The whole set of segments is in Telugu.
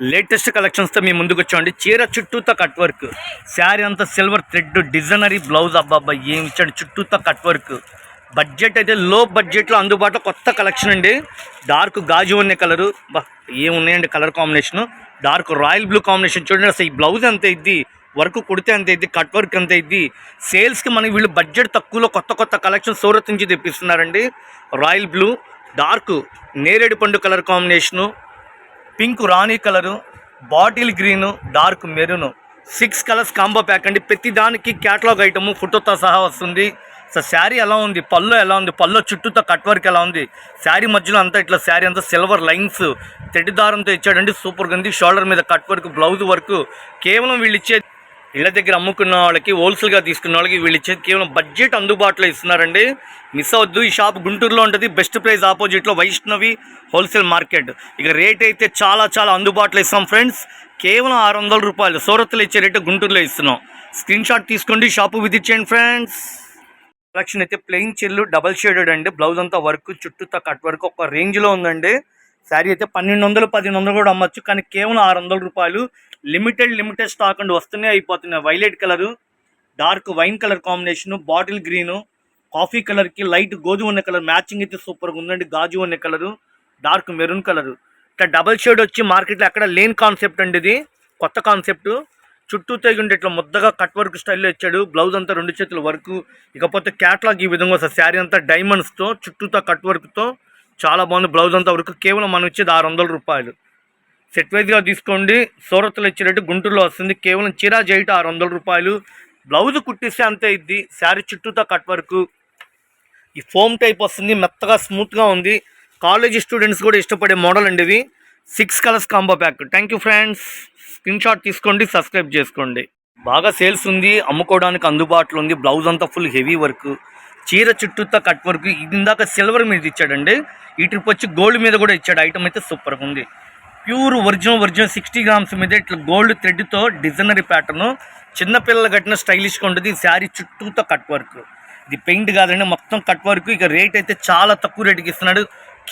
లేటెస్ట్ కలెక్షన్స్తో మీ ముందుకు వచ్చామండి. చీర చుట్టూతో కట్ వర్క్. శారీ అంతా సిల్వర్ థ్రెడ్ డిజైనరీ బ్లౌజ్. అబ్బాబ్బా ఏం ఇచ్చాడు? చుట్టూతో కట్ వర్క్. బడ్జెట్ అయితే లో బడ్జెట్లో అందుబాటులో కొత్త కలెక్షన్ అండి. డార్క్ గాజు ఉన్న కలరు. బా ఏమున్నాయండి colour combination? Dark royal blue combination చూడండి. అసలు ఈ బ్లౌజ్ ఎంత ఇద్ది వర్క్ కుడితే ఎంత ఇద్ది కట్ వర్క్ ఎంత ఇద్ది సేల్స్కి మనకి వీళ్ళు బడ్జెట్ తక్కువలో కొత్త కొత్త కలెక్షన్ సూరత్ నుంచి తెప్పిస్తున్నారండి. రాయల్ బ్లూ డార్క్ నేరేడు పండు కలర్ కాంబినేషను. పింక్ రాణి colour bottle green dark maroon. Six colours combo pack అండి. ప్రతి దానికి క్యాటలాగ్ ఐటమ్ ఫోటోతో సహా వస్తుంది. సో శారీ ఎలా ఉంది? పళ్ళు ఎలా ఉంది? పళ్ళు చుట్టూతో కట్ వర్క్ ఎలా ఉంది? శారీ మధ్యలో అంతా ఇట్లా శారీ అంతా సిల్వర్ లైన్స్. తెడ్డి దారంతో ఇచ్చాడండి. సూపర్గా ఉంది. షోల్డర్ మీద కట్ వర్క్ బ్లౌజ్ వర్క్. కేవలం వీళ్ళు ఇచ్చే ఇళ్ళ దగ్గర అమ్ముకున్న వాళ్ళకి హోల్సేల్గా తీసుకున్న వాళ్ళకి వీళ్ళు ఇచ్చేది కేవలం బడ్జెట్ అందుబాటులో ఇస్తున్నారండి. మిస్ అవద్దు ఈ షాప్ గుంటూరులో ఉంటుంది. బెస్ట్ ప్రైస్ ఆపోజిట్లో వైష్ణవి హోల్సేల్ మార్కెట్ ఇక రేట్ అయితే చాలా చాలా అందుబాటులో ఇస్తాం ఫ్రెండ్స్ కేవలం ఆరు వందల రూపాయలు సూరత్లో ఇచ్చే రేటు గుంటూరులో ఇస్తున్నాం. స్క్రీన్ షాట్ తీసుకోండి షాపు విజిట్ చేయండి ఫ్రెండ్స్ కలెక్షన్ అయితే ప్లెయిన్ చెల్లు డబల్ షేడెడ్ అండి. బ్లౌజ్ అంతా వర్క్ చుట్టూతో కట్ వర్క్ ఒక రేంజ్లో ఉందండి. శారీ అయితే పన్నెండు వందలు పదిహేను వందలు కూడా అమ్మచ్చు. కానీ కేవలం ఆరు వందల రూపాయలు లిమిటెడ్ లిమిటెడ్ స్టాక్ అండ్ వస్తూనే అయిపోతున్నాయి. Violet colour dark wine colour combination bottle green coffee కలర్కి లైట్ గోధుమ ఉన్న కలర్ మ్యాచింగ్ అయితే సూపర్గా ఉందండి. గాజు ఉన్న కలరు డార్క్ మెరూన్ కలరు. ఇట్లా డబల్ షేడ్ వచ్చి మార్కెట్లో అక్కడ లేని కాన్సెప్ట్ అండి ఇది. కొత్త కాన్సెప్ట్. చుట్టూ తెగుంటే ఇట్లా ముద్దగా కట్ వర్క్ స్టైల్లో ఇచ్చాడు. బ్లౌజ్ అంతా రెండు చేతుల వర్క్. ఇకపోతే క్యాట్లాగ్ ఈ విధంగా వస్తుంది. శారీ అంతా డైమండ్స్తో చుట్టూతో కట్ వర్క్తో. చాలా బాగుంది. బ్లౌజ్ అంతా వరకు కేవలం మనం ఇచ్చేది ఆరు వందల రూపాయలు. సెట్ వైజ్గా తీసుకోండి సూరత్లో ఇచ్చేటట్టు గుంటూరులో వస్తుంది. కేవలం చీరా జైట్ ఆరు వందల రూపాయలు. బ్లౌజ్ కుట్టిస్తే అంతే ఇద్ది శారీ చుట్టూతో కట్ వర్క్. ఈ ఫోమ్ టైప్ వస్తుంది. మెత్తగా స్మూత్గా ఉంది. కాలేజీ స్టూడెంట్స్ కూడా ఇష్టపడే మోడల్ అండి ఇది six colours combo pack. Thank you friends. Screen shot తీసుకోండి సబ్స్క్రైబ్ చేసుకోండి. బాగా సేల్స్ ఉంది. అమ్ముకోవడానికి అందుబాటులో ఉంది. బ్లౌజ్ అంతా ఫుల్ హెవీ వర్క్. చీర చుట్టూతో కట్ వర్క్. ఇది ఇందాక సిల్వర్ మీద ఇచ్చాడండి. ఈ ట్రిప్ వచ్చి గోల్డ్ మీద కూడా ఇచ్చాడు. ఐటమ్ అయితే సూపర్గా ఉంది. Pure original original sixty grams మీద ఇట్లా గోల్డ్ థ్రెడ్తో డిజైనరీ ప్యాటర్న్. చిన్నపిల్లలు కట్టిన స్టైలిష్గా ఉంటుంది. ఈ శారీ చుట్టూతో కట్ వర్క్. ఇది పెయింట్ కాదండి మొత్తం కట్ వర్క్. ఇక రేట్ అయితే చాలా తక్కువ రేటుకి ఇస్తున్నాడు.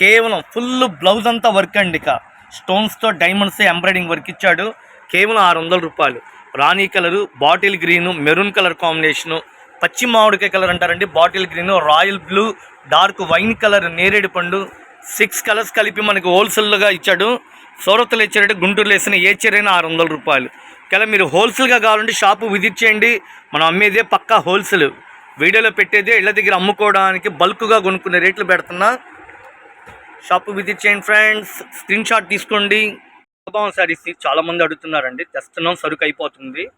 కేవలం ఫుల్ బ్లౌజ్ అంతా వర్క్ అండి ఇక. స్టోన్స్తో డైమండ్స్ ఎంబ్రాయిడింగ్ వర్క్ ఇచ్చాడు. కేవలం ఆరు వందల రూపాయలు. రాణి colour bottle green maroon colour combination. పచ్చి మామిడికాయ కలర్ అంటారండి bottle green royal blue dark wine colour నేరేడు పండు. సిక్స్ కలర్స్ కలిపి మనకి హోల్సేల్గా ఇచ్చాడు. సూరత్లో ఇచ్చారంటే గుంటూరులో వేసిన ఏ చీరైనా ఆరు వందల రూపాయలు. ఒకవేళ మీరు హోల్సేల్గా కావాలంటే షాపు విజిట్ చేయండి. మనం అమ్మేదే పక్కా హోల్సేల్. వీడియోలో పెట్టేదే ఇళ్ళ దగ్గర అమ్ముకోవడానికి బల్క్గా కొనుక్కునే రేట్లు పెడుతున్నా. షాపు విజిట్ చేయండి ఫ్రెండ్స్. స్క్రీన్ షాట్ తీసుకోండి. బాగుంది సారీస్ చాలామంది అడుగుతున్నారండి. తెస్తున్నాం సరుకు అయిపోతుంది.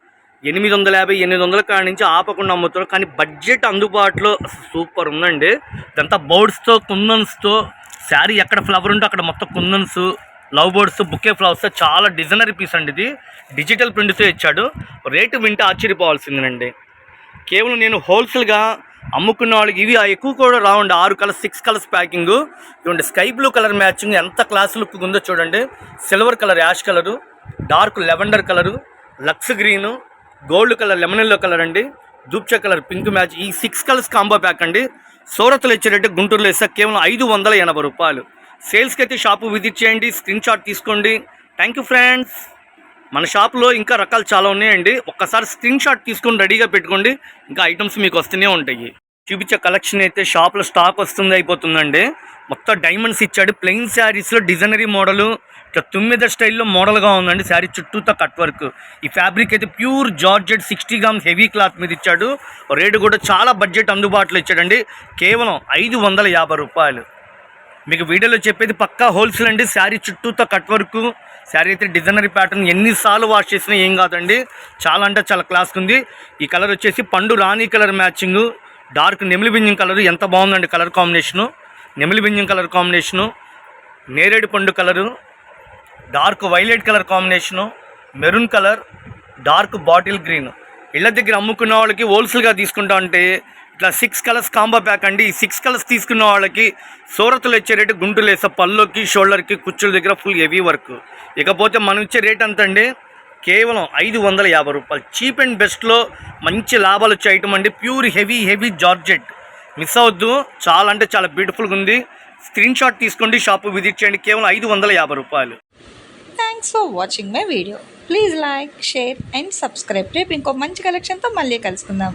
ఎనిమిది వందల యాభై ఎనిమిది వందల కాడ నుంచి ఆపకుండా అమ్ముతున్నారు. కానీ బడ్జెట్ అందుబాటులో సూపర్ ఉందండి. ఇదంతా బౌడ్స్తో కుందన్స్తో. శారీ ఎక్కడ ఫ్లవర్ ఉంటే అక్కడ మొత్తం కుందన్స్. లవ్ బర్డ్స్ బుకే ఫ్లవర్స్ చాలా డిజైనరీ పీస్ అండి ఇది. డిజిటల్ ప్రింట్తో ఇచ్చాడు. రేటు వింటే ఆశ్చర్యపోవాల్సిందేనండి. కేవలం నేను హోల్సేల్గా అమ్ముకున్న వాళ్ళకి ఇవి ఆ ఎక్కువ కూడా రావండి. ఆరు కలర్స్ సిక్స్ కలర్స్ ప్యాకింగ్ ఇవ్వండి స్కై బ్లూ కలర్ మ్యాచింగ్ ఎంత క్లాస్ లుక్ ఉందో చూడండి. Silver colour ash colour dark lavender colour lux green gold colour lemon yellow colour అండి. దూప్చ కలర్ పింక్ మ్యాచ్ ఈ సిక్స్ కలర్స్ కాంబో ప్యాక్ అండి. సూరత్లో ఇచ్చేటట్టు గుంటూరులో ఇస్తే కేవలం ఐదు వందల ఎనభై రూపాయలు. సేల్స్కి అయితే షాపు విజిట్ చేయండి స్క్రీన్ షాట్ తీసుకోండి. థ్యాంక్ యూ ఫ్రెండ్స్ మన షాప్లో ఇంకా రకాలు చాలా ఉన్నాయండి. ఒక్కసారి స్క్రీన్ షాట్ తీసుకొని రెడీగా పెట్టుకోండి. ఇంకా ఐటమ్స్ మీకు వస్తూనే ఉంటాయి. చూపించే కలెక్షన్ అయితే షాప్లో స్టాక్ వస్తుంది అయిపోతుందండి. మొత్తం డైమండ్స్ ఇచ్చాడు. ప్లెయిన్ శారీస్లో డిజైనరీ మోడలు ఇట్లా తుమ్మిద స్టైల్లో మోడల్గా ఉందండి. శారీ చుట్టూతో కట్ వర్క్ ఈ ఫ్యాబ్రిక్ అయితే pure georgette sixty grams heavy cloth మీద ఇచ్చాడు. రేటు కూడా చాలా బడ్జెట్ అందుబాటులో ఇచ్చాడండి. కేవలం ఐదు వందల యాభై రూపాయలు. మీకు వీడియోలో చెప్పేది పక్కా హోల్సేల్ అండి. శారీ చుట్టూతో కట్ వర్క్ శారీ అయితే డిజైనరీ ప్యాటర్న్ ఎన్నిసార్లు వాష్ చేసినా ఏం కాదండి. చాలా అంటే చాలా క్లాస్గా ఉంది. ఈ కలర్ వచ్చేసి పండు రాణి కలర్ మ్యాచింగ్ డార్క్ నెమిలి బింజం కలర్. ఎంత బాగుందండి కలర్ కాంబినేషను. నెమిలి బింజం కలర్ కాంబినేషను. నేరేడు పండు colour dark violet colour combination. Maroon colour dark bottle green. ఇళ్ళ దగ్గర అమ్ముకున్న వాళ్ళకి హోల్సేల్గా తీసుకుంటా అంటే ఇట్లా సిక్స్ కలర్స్ కాంబో ప్యాక్ అండి. ఈ సిక్స్ కలర్స్ తీసుకున్న వాళ్ళకి సూరత్లో ఇచ్చే రేటు గుంటులు వేసే పళ్ళుకి షోల్డర్కి కుచ్చుల దగ్గర ఫుల్ హెవీ వర్క్ ఇకపోతే మనం ఇచ్చే రేట్ ఎంత అండి? కేవలం ఐదు వందల యాభై రూపాయలు. చీప్ అండ్ బెస్ట్లో మంచి లాభాలు వచ్చే ఐటమ్ అండి. Pure heavy heavy georgette miss అవద్దు చాలా అంటే చాలా బ్యూటిఫుల్గా ఉంది. స్క్రీన్ షాట్ తీసుకోండి షాప్ విజిట్ చేయండి. కేవలం ఐదు వందల యాభై రూపాయలు. Thanks for watching my video please like share and subscribe రేపు ఇంకో మంచి కలెక్షన్తో మళ్ళీ కలుసుకుందాం.